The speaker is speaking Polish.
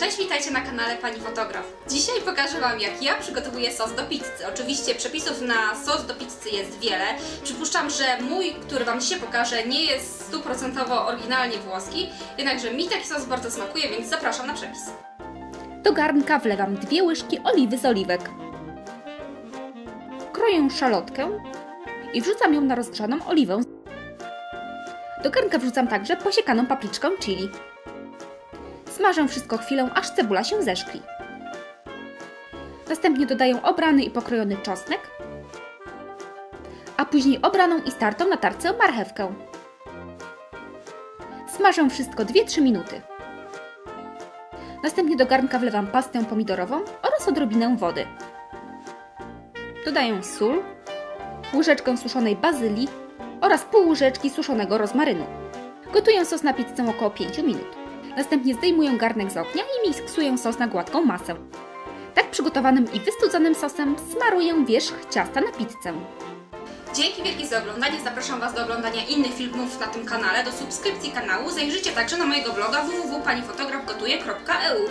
Cześć, witajcie na kanale Pani Fotograf. Dzisiaj pokażę Wam, jak ja przygotowuję sos do pizzy. Oczywiście przepisów na sos do pizzy jest wiele. Przypuszczam, że mój, który Wam dzisiaj pokażę, nie jest stuprocentowo oryginalnie włoski, jednakże mi taki sos bardzo smakuje, więc zapraszam na przepis. Do garnka wlewam dwie łyżki oliwy z oliwek. Kroję szalotkę i wrzucam ją na rozgrzaną oliwę. Do garnka wrzucam także posiekaną papryczkę chili. Smażę wszystko chwilę, aż cebula się zeszkli. Następnie dodaję obrany i pokrojony czosnek, a później obraną i startą na tarce marchewkę. Smażę wszystko 2-3 minuty. Następnie do garnka wlewam pastę pomidorową oraz odrobinę wody. Dodaję sól, łyżeczkę suszonej bazylii oraz pół łyżeczki suszonego rozmarynu. Gotuję sos na pizzę około 5 minut. Następnie zdejmuję garnek z ognia i miksuję sos na gładką masę. Tak przygotowanym i wystudzonym sosem smaruję wierzch ciasta na pizzę. Dzięki wielkie za oglądanie. Zapraszam Was do oglądania innych filmów na tym kanale, do subskrypcji kanału. Zajrzyjcie także na mojego bloga www.panifotografgotuje.eu